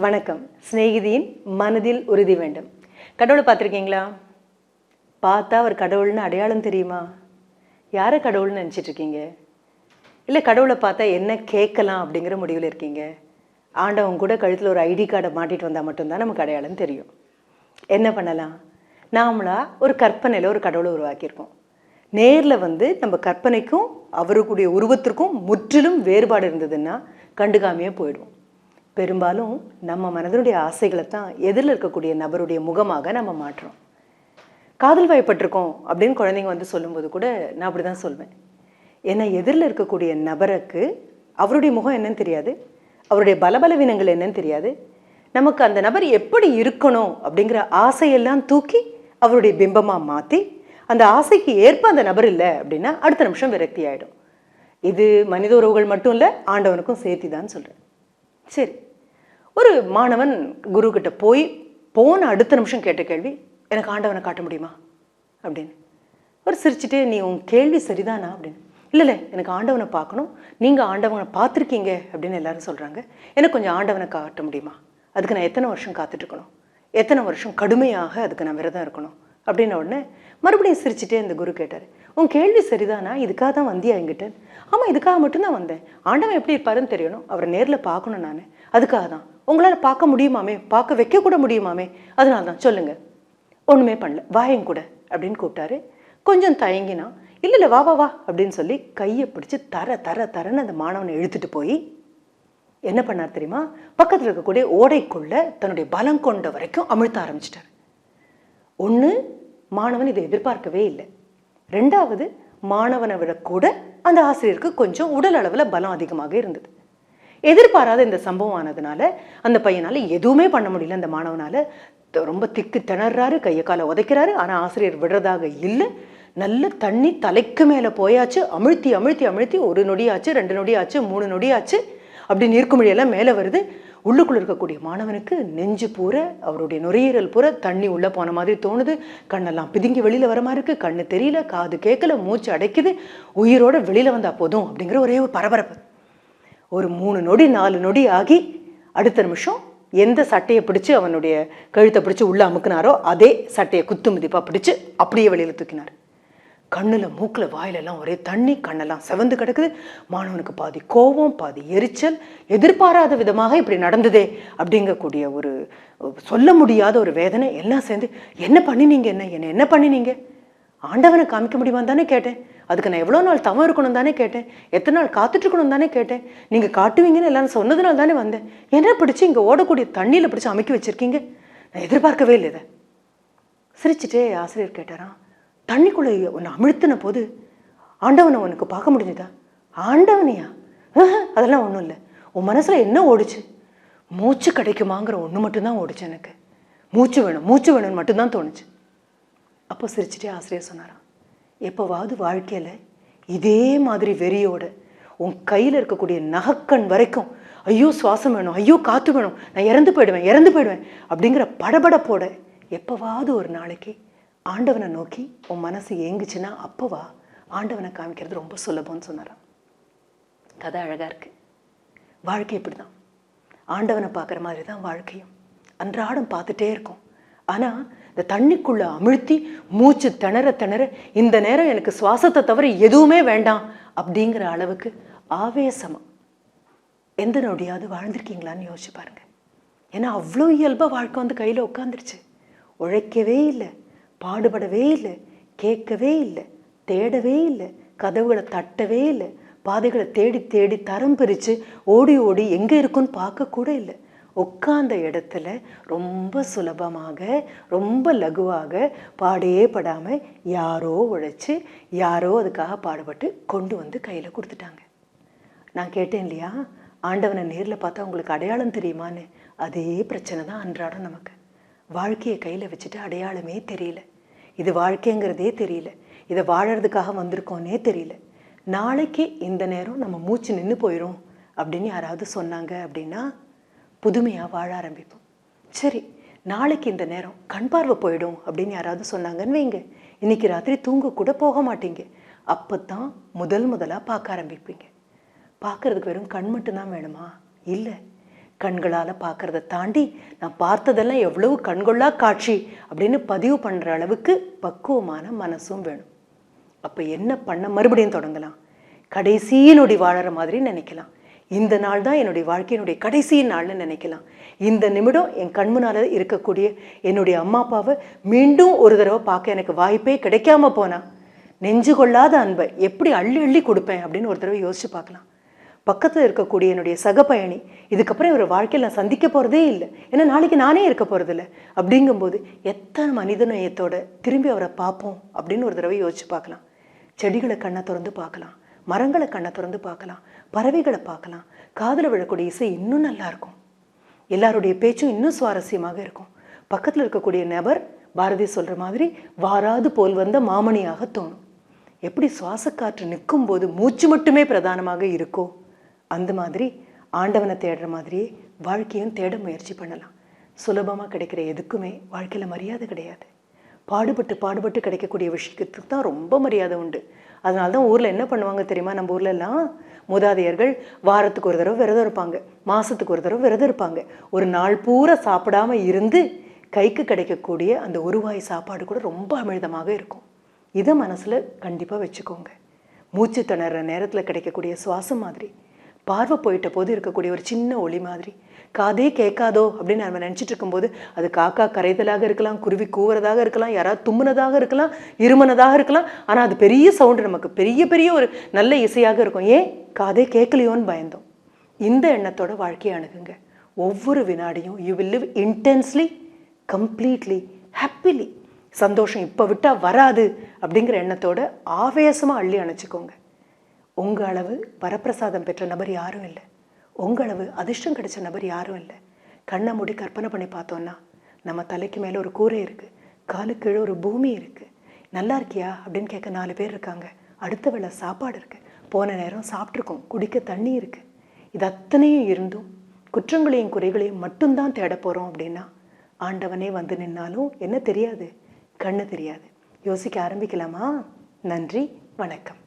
வணக்கம். சிநேகிதியின் மனதில் உறுதி வேண்டும். கடவுளை பார்த்துருக்கீங்களா? பார்த்தா அவர் கடவுள்னு அடையாளம் தெரியுமா? யாரை கடவுள்னு நினச்சிட்டு இருக்கீங்க இல்லை கடவுளை பார்த்தா என்ன கேட்கலாம் அப்படிங்கிற முடிவில் இருக்கீங்க? ஆண்டவன் கூட கழுத்தில் ஒரு ஐடி கார்டை மாட்டிட்டு வந்தால் மட்டும்தான் நமக்கு அடையாளம் தெரியும். என்ன பண்ணலாம்? நாமளாக ஒரு கற்பனையில் ஒரு கடவுளை உருவாக்கியிருக்கோம். நேரில் வந்து நம்ம கற்பனைக்கும் அவருக்குடைய உருவத்திற்கும் முற்றிலும் வேறுபாடு இருந்ததுன்னா கண்டுகாமையே போயிடுவோம். பெரும்பாலும் நம்ம மனதனுடைய ஆசைகளை தான் எதிரில் இருக்கக்கூடிய நபருடைய முகமாக நம்ம மாற்றுறோம். காதல் வயப்பட்டிருக்கோம் அப்படின்னு குழந்தைங்க வந்து சொல்லும்போது கூட நான் அப்படி தான் சொல்வேன். ஏன்னா எதிரில் இருக்கக்கூடிய நபருக்கு அவருடைய முகம் என்னன்னு தெரியாது. அவருடைய பலபலவீனங்கள் என்னன்னு தெரியாது. நமக்கு அந்த நபர் எப்படி இருக்கணும் அப்படிங்கிற ஆசையெல்லாம் தூக்கி அவருடைய பிம்பமாக மாற்றி அந்த ஆசைக்கு ஏற்ப அந்த நபர் இல்லை அப்படின்னா அடுத்த நிமிஷம் விரக்தி ஆகிடும் இது மனித உறவுகள் மட்டும் இல்லை ஆண்டவனுக்கும் சேர்த்தி தான் சொல்கிறேன் சரி. ஒரு மாணவன் குரு கிட்ட போய் போன அடுத்த நிமிஷம் கேட்ட கேள்வி எனக்கு ஆண்டவனை காட்ட முடியுமா? அப்படின்னு. அவர் சிரிச்சுட்டே நீ உன் கேள்வி சரிதானா? அப்படின்னு. இல்லை இல்லை எனக்கு ஆண்டவனை பார்க்கணும். நீங்கள் ஆண்டவனை பார்த்துருக்கீங்க அப்படின்னு எல்லாரும் சொல்கிறாங்க எனக்கு கொஞ்சம் ஆண்டவனை காட்ட முடியுமா? அதுக்கு நான் எத்தனை வருஷம் காத்துட்ருக்கணும் எத்தனை வருஷம் கடுமையாக அதுக்கு நான் விரதம் இருக்கணும்? அப்படின்ன உடனே மறுபடியும் சிரிச்சுட்டே அந்த குரு கேட்டார் உன் கேள்வி சரிதானா? இதுக்காக தான் வந்தியா என்கிட்ட? ஆமாம் இதுக்காக மட்டும்தான் வந்தேன். ஆண்டவன் எப்படி இருப்பாருன்னு தெரியணும். அவரை நேரில் பார்க்கணும் நான். அதுக்காக தான். உங்களால் பார்க்க முடியுமாமே? பார்க்க வைக்கக்கூட முடியுமாமே? அதனால தான். சொல்லுங்கள் ஒன்றுமே பண்ணல. வாயங்க கூட. அப்படின்னு கூப்பிட்டாரு. கொஞ்சம் தயங்கினா? இல்லை இல்லை வா வா வா. அப்படின்னு சொல்லி கையை பிடிச்சி தர தர தரன்னு அந்த மாணவனை இழுத்துட்டு போய் என்ன பண்ணார் தெரியுமா? பக்கத்தில் இருக்கக்கூடிய ஓடைக்குள்ளே தன்னுடைய பலம் கொண்ட வரைக்கும் அமிழ்த்த ஆரம்பிச்சிட்டார். ஒன்று மாணவன் இதை எதிர்பார்க்கவே இல்லை. ரெண்டாவது மாணவனை விட கூட அந்த ஆசிரியருக்கு கொஞ்சம் உடல் அளவில் பலம் அதிகமாக இருந்தது. எதிர்பாராத இந்த சம்பவம் ஆனதுனால அந்த பையனால் எதுவுமே பண்ண முடியல. அந்த மாணவனால் ரொம்ப திக்கு திணறாரு கையை காலை உதைக்கிறாரு. ஆனால் ஆசிரியர் விடுறதாக இல்லை. நல்ல தண்ணி தலைக்கு மேலே போயாச்சு. அமிழ்த்தி அமிழ்த்தி அமிழ்த்தி ஒரு நொடி ஆச்சு ரெண்டு நொடி ஆச்சு மூணு நொடி ஆச்சு அப்படி நீர்க்குமிழியெல்லாம் மேலே வருது. உள்ளுக்குள்ள இருக்கக்கூடிய மாணவனுக்கு நெஞ்சு பூர அவருடைய நுரையீரல் பூர தண்ணி உள்ளே போன மாதிரி தோணுது. கண்ணெல்லாம் பிதுங்கி வெளியில் வர மாதிரி இருக்குது கண்ணு தெரியல காது கேட்கல மூச்சு அடைக்குது. உயிரோட வெளியில் வந்தால் போதும் அப்படிங்கிற ஒரே ஒரு பரபரப்பு. ஒரு மூணு நொடி நாலு நொடி ஆகி அடுத்த நிமிஷம் எந்த சட்டையை பிடிச்சி அவனுடைய கழுத்தை பிடிச்சி உள்ளே அமுக்குனாரோ அதே சட்டையை குத்து மிதிப்பாக பிடிச்சு அப்படியே வெளியில் தூக்கினார். கண்ணில் மூக்கில் வாயிலெல்லாம் ஒரே தண்ணி கண்ணெல்லாம் செவந்து கிடக்குது. மாணவனுக்கு பாதி கோபம் பாதி எரிச்சல். எதிர்பாராத விதமாக இப்படி நடந்ததே அப்படிங்கக்கூடிய ஒரு சொல்ல முடியாத ஒரு வேதனை எல்லாம் சேர்ந்து என்ன பண்ணினீங்க என்ன என்ன என்ன பண்ணினீங்க? ஆண்டவனை காமிக்க முடியுமான்னு தானே கேட்டேன். அதுக்கு நான் எவ்வளோ நாள் தவம் இருக்கணும் தானே கேட்டேன். எத்தனை நாள் காத்துட்ருக்கணும் தானே கேட்டேன். நீங்கள் காட்டுவீங்கன்னு எல்லாரும் சொன்னதுனால தானே வந்தேன். என்ன பிடிச்சி இங்கே ஓடக்கூடிய தண்ணியில் பிடிச்சி அமைக்க வச்சுருக்கீங்க? நான் எதிர்பார்க்கவே இல்லை இதை. சிரிச்சிட்டே ஆசிரியர் கேட்டாரான் தண்ணிக்குள்ளே உன்னை அமிழ்த்தின போது ஆண்டவனை உனக்கு பார்க்க முடிஞ்சுதா? ஆண்டவனையா? அதெல்லாம் ஒன்றும் இல்லை. உன் மனசில் என்ன ஓடுச்சு? மூச்சு கிடைக்குமாங்கிற ஒன்று மட்டும்தான் ஓடுச்சு எனக்கு. மூச்சு வேணும் மூச்சு வேணும்னு மட்டும்தான் தோணுச்சு. அப்போ சிரிச்சிட்டே ஆசிரியர் சொன்னாராம் எப்போவாவது வாழ்க்கையில் இதே மாதிரி வெறியோட உன் கையில் இருக்கக்கூடிய நகக்கண் வரைக்கும் ஐயோ சுவாசம் வேணும் ஐயோ காற்று வேணும் நான் இறந்து போயிடுவேன் இறந்து போயிடுவேன் அப்படிங்கிற படபடப்போட எப்போவாவது ஒரு நாளைக்கு ஆண்டவனை நோக்கி உன் மனசு ஏங்குச்சுன்னா அப்போவா ஆண்டவனை காமிக்கிறது ரொம்ப சுலபம்னு சொன்னாராம். கதை அழகாக இருக்குது வாழ்க்கை இப்படி தான் ஆண்டவனை பார்க்குற மாதிரி தான் வாழ்க்கையும். அன்றாடம் பார்த்துட்டே இருக்கும். ஆனால் இந்த தண்ணிக்குள்ளே அமிழ்த்தி மூச்சு திணற திணற இந்த நேரம் எனக்கு சுவாசத்தை தவிர எதுவுமே வேண்டாம் அப்படிங்கிற அளவுக்கு ஆவேசமாக எந்த நொடியாவது வாழ்ந்திருக்கீங்களான்னு யோசிச்சு பாருங்க. ஏன்னா அவ்வளோ இயல்பாக வாழ்க்கை வந்து கையில் உட்காந்துருச்சு உழைக்கவே இல்லை. பாடுபடவே இல்லை கேட்கவே இல்லை தேடவே இல்லை கதவுகளை தட்டவே இல்லை பாதைகளை தேடி தேடி தரம் பிரித்து ஓடி ஓடி எங்கே இருக்குன்னு பார்க்க கூட இல்லை. உட்கார்ந்த இடத்துல ரொம்ப சுலபமாக ரொம்ப லகுவாக பாடே படாமல் யாரோ உழைச்சி யாரோ அதுக்காக பாடுபட்டு கொண்டு வந்து கையில் கொடுத்துட்டாங்க. நான் கேட்டேன் இல்லையா ஆண்டவனை நேரில் பார்த்தா உங்களுக்கு அடையாளம் தெரியுமான்னு? அதே பிரச்சனை தான் அன்றாடம் நமக்கு. வாழ்க்கையை கையில் வச்சுட்டு அடையாளமே தெரியல. இது வாழ்க்கைங்கிறதே தெரியல. இதை வாழறதுக்காக வந்திருக்கோன்னே தெரியல. நாளைக்கு இந்த நேரம் நம்ம மூச்சு நின்று போயிடும் அப்படின்னு யாராவது சொன்னாங்க அப்படின்னா புதுமையாக வாழ ஆரம்பிப்போம். சரி நாளைக்கு இந்த நேரம் கண் பார்வை போயிடும் அப்படின்னு யாராவது சொன்னாங்கன்னு வைங்க. இன்னைக்கு ராத்திரி தூங்க கூட போக மாட்டீங்க. அப்போ தான் முதல் முதலாக பார்க்க ஆரம்பிப்பீங்க. பார்க்கறதுக்கு வெறும் கண் மட்டும்தான் வேணுமா? இல்லை. கண்களால் பார்க்கறத தாண்டி நான் பார்த்ததெல்லாம் எவ்வளவு கண்கொள்ளா காட்சி அப்படின்னு பதிவு பண்ணுற அளவுக்கு பக்குவமான மனசும் வேணும். அப்போ என்ன பண்ண மறுபடியும் தொடங்கலாம்? கடைசி நொடி வாழற மாதிரி நினைக்கலாம். இந்த நாள் தான் என்னுடைய வாழ்க்கையினுடைய கடைசி நாள்னு நினைக்கலாம். இந்த நிமிடம் என் கண்முன்னால் இருக்கக்கூடிய என்னுடைய அம்மா அப்பாவை மீண்டும் ஒரு தடவை பார்க்க எனக்கு வாய்ப்பே கிடைக்காம போனா நெஞ்சு கொள்ளாத அன்பை எப்படி அள்ளி அள்ளி கொடுப்பேன் அப்படின்னு ஒரு தடவை யோசிச்சு பார்க்கலாம். பக்கத்தில் இருக்கக்கூடிய என்னுடைய சக பயணி இதுக்கப்புறம் இவர் வாழ்க்கையில் நான் சந்திக்க போகிறதே இல்லை. ஏன்னா நாளைக்கு நானே இருக்க போகிறதில்ல அப்படிங்கும்போது எத்தனை மனித நேயத்தோட திரும்பி அவரை பார்ப்போம் அப்படின்னு ஒரு தடவை யோசிச்சு பார்க்கலாம். செடிகளை கண்ணை திறந்து பார்க்கலாம். மரங்களை கண்ணை திறந்து பார்க்கலாம். பறவைகளை பார்க்கலாம். காதில் விழக்கூடிய இசை இன்னும் நல்லா இருக்கும். எல்லாருடைய பேச்சும் இன்னும் சுவாரஸ்யமாக இருக்கும். பக்கத்தில் இருக்கக்கூடிய நபர் பாரதி சொல்கிற மாதிரி வாராது போல் வந்த மாமணியாக தோணும். எப்படி சுவாசக்காற்று நிற்கும் போது மூச்சு மட்டுமே பிரதானமாக இருக்கோ அந்த மாதிரி ஆண்டவனை தேடுற மாதிரியே வாழ்க்கையும் தேட முயற்சி பண்ணலாம். சுலபமாக கிடைக்கிற எதுக்குமே வாழ்க்கையில் மரியாதை கிடையாது. பாடுபட்டு பாடுபட்டு கிடைக்கக்கூடிய விஷயத்துக்கு தான் ரொம்ப மரியாதை உண்டு. அதனால தான் ஊரில் என்ன பண்ணுவாங்க தெரியுமா? நம்ம ஊர்லெல்லாம் மூதாதையர்கள் வாரத்துக்கு ஒரு தடவை விரதம் இருப்பாங்க. மாதத்துக்கு ஒரு தடவை விரதம் இருப்பாங்க. ஒரு நாள் பூரா சாப்பிடாம இருந்து கைக்கு கிடைக்கக்கூடிய அந்த உருவாய் சாப்பாடு கூட ரொம்ப அமிழ்தமாக இருக்கும். இதை மனசில் கண்டிப்பாக வச்சுக்கோங்க. மூச்சு திணற நேரத்தில் கிடைக்கக்கூடிய சுவாசம் மாதிரி. பார்வை போயிட்ட போது இருக்கக்கூடிய ஒரு சின்ன ஒளி மாதிரி. காதே கேட்காதோ அப்படின்னு நம்ம நினச்சிட்டு இருக்கும்போது அது காக்கா கரைதலாக இருக்கலாம் குருவி கூவுறதாக இருக்கலாம் யாராவது தும்முனதாக இருக்கலாம் இருமனதாக இருக்கலாம். ஆனால் அது பெரிய சவுண்டு நமக்கு பெரிய பெரிய ஒரு நல்ல இசையாக இருக்கும். ஏன்? காதே கேட்கலையோன்னு பயந்தோம். இந்த எண்ணத்தோட வாழ்க்கையை அணுகுங்க. ஒவ்வொரு வினாடியும் you will live intensely completely happily சந்தோஷம் இப்போ விட்டால் வராது அப்படிங்கிற எண்ணத்தோட ஆவேசமாக அள்ளி அணைச்சிக்கோங்க. உங்கள் அளவு வரப்பிரசாதம் பெற்ற நபர் யாரும் இல்லை. உங்கள் அளவு அதிர்ஷ்டம் கிடைச்ச நபர் யாரும் இல்லை. கண்ணை மூடி கற்பனை பண்ணி பார்த்தோன்னா நம்ம தலைக்கு மேலே ஒரு கூரை இருக்குது காலுக்கு கீழே ஒரு பூமி இருக்குது நல்லா இருக்கியா? அப்படின்னு கேட்க நாலு பேர் இருக்காங்க. அடுத்த வேளை சாப்பாடு இருக்குது போன நேரம் சாப்பிட்ருக்கோம் குடிக்க தண்ணி இருக்குது இது அத்தனையும் இருந்தும் குற்றங்களையும் குறைகளையும் மட்டும்தான் தேட போகிறோம் அப்படின்னா ஆண்டவனே வந்து நின்னாலும் என்ன தெரியாது? கண்ணு தெரியாது. யோசிக்க ஆரம்பிக்கலாமா? நன்றி. வணக்கம்.